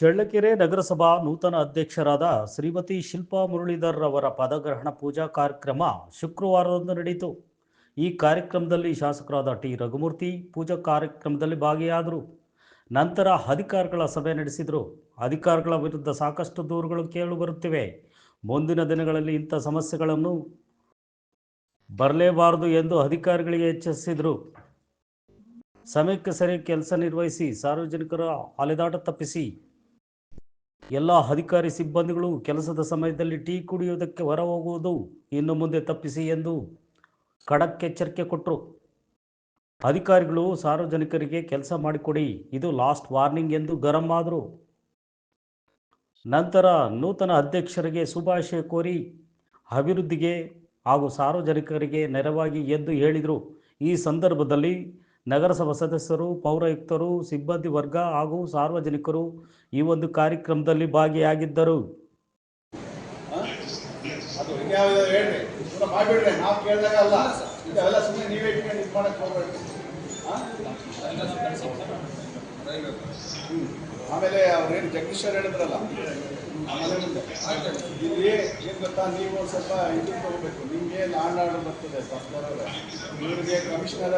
ಚಳ್ಳಕೆರೆ ನಗರಸಭಾ ನೂತನ ಅಧ್ಯಕ್ಷರಾದ ಶ್ರೀಮತಿ ಶಿಲ್ಪಾ ಮುರಳೀಧರ್ ಅವರ ಪದಗ್ರಹಣ ಪೂಜಾ ಕಾರ್ಯಕ್ರಮ ಶುಕ್ರವಾರದಂದು ನಡೆಯಿತು ಈ ಕಾರ್ಯಕ್ರಮದಲ್ಲಿ ಶಾಸಕರಾದ ಟಿ ರಘುಮೂರ್ತಿ ಪೂಜಾ ಕಾರ್ಯಕ್ರಮದಲ್ಲಿ ಭಾಗಿಯಾದರು. ನಂತರ ಅಧಿಕಾರಿಗಳ ಸಭೆ ನಡೆಸಿದರು. ಅಧಿಕಾರಿಗಳ ವಿರುದ್ಧ ಸಾಕಷ್ಟು ದೂರುಗಳು ಕೇಳಿಬರುತ್ತಿವೆ ಮುಂದಿನ ದಿನಗಳಲ್ಲಿ ಇಂಥ ಸಮಸ್ಯೆಗಳನ್ನು ಬರಲೇಬಾರದು ಎಂದು ಅಧಿಕಾರಿಗಳಿಗೆ ಎಚ್ಚರಿಸಿದರು. ಸಮಯಕ್ಕೆ ಸರಿ ಕೆಲಸ ನಿರ್ವಹಿಸಿ ಸಾರ್ವಜನಿಕರ ಅಲೆದಾಟ ತಪ್ಪಿಸಿ ಎಲ್ಲ ಅಧಿಕಾರಿ ಸಿಬ್ಬಂದಿಗಳು ಕೆಲಸದ ಸಮಯದಲ್ಲಿ ಟೀ ಕುಡಿಯುವುದಕ್ಕೆ ಹೊರ ಹೋಗುವುದು ಇನ್ನು ಮುಂದೆ ತಪ್ಪಿಸಿ ಎಂದು ಖಡಕ್ ಎಚ್ಚರಿಕೆ ಕೊಟ್ಟರು ಅಧಿಕಾರಿಗಳು ಸಾರ್ವಜನಿಕರಿಗೆ ಕೆಲಸ ಮಾಡಿಕೊಡಿ, ಇದು ಲಾಸ್ಟ್ ವಾರ್ನಿಂಗ್ ಎಂದು ಗರಂ ಆದರು. ನಂತರ ನೂತನ ಅಧ್ಯಕ್ಷರಿಗೆ ಶುಭಾಶಯ ಕೋರಿ ಅಭಿವೃದ್ಧಿಗೆ ಹಾಗೂ ಸಾರ್ವಜನಿಕರಿಗೆ ನೆರವಾಗಿ ಎಂದು ಹೇಳಿದರು. ಈ ಸಂದರ್ಭದಲ್ಲಿ ನಗರಸಭಾ ಸದಸ್ಯರು, ಪೌರಾಯುಕ್ತರು, ಸಿಬ್ಬಂದಿ ವರ್ಗ ಹಾಗೂ ಸಾರ್ವಜನಿಕರು ಈ ಒಂದು ಕಾರ್ಯಕ್ರಮದಲ್ಲಿ ಭಾಗಿಯಾಗಿದ್ದರು. ಆಮೇಲೆ ಅವ್ರೇನು ಜಗದೀಶ್ ಅವ್ರು ಹೇಳಿದ್ರಲ್ಲ? ಇಲ್ಲಿ ಏನು ಗೊತ್ತಾ, ನೀವು ಸ್ವಲ್ಪ ಇದು ತಗೋಬೇಕು. ನಿಮಗೆ ಲಾಂಡ್ ಆರ್ಡರ್ ಬರ್ತದೆ ಇವ್ರಿಗೆ ಕಮಿಷನರ್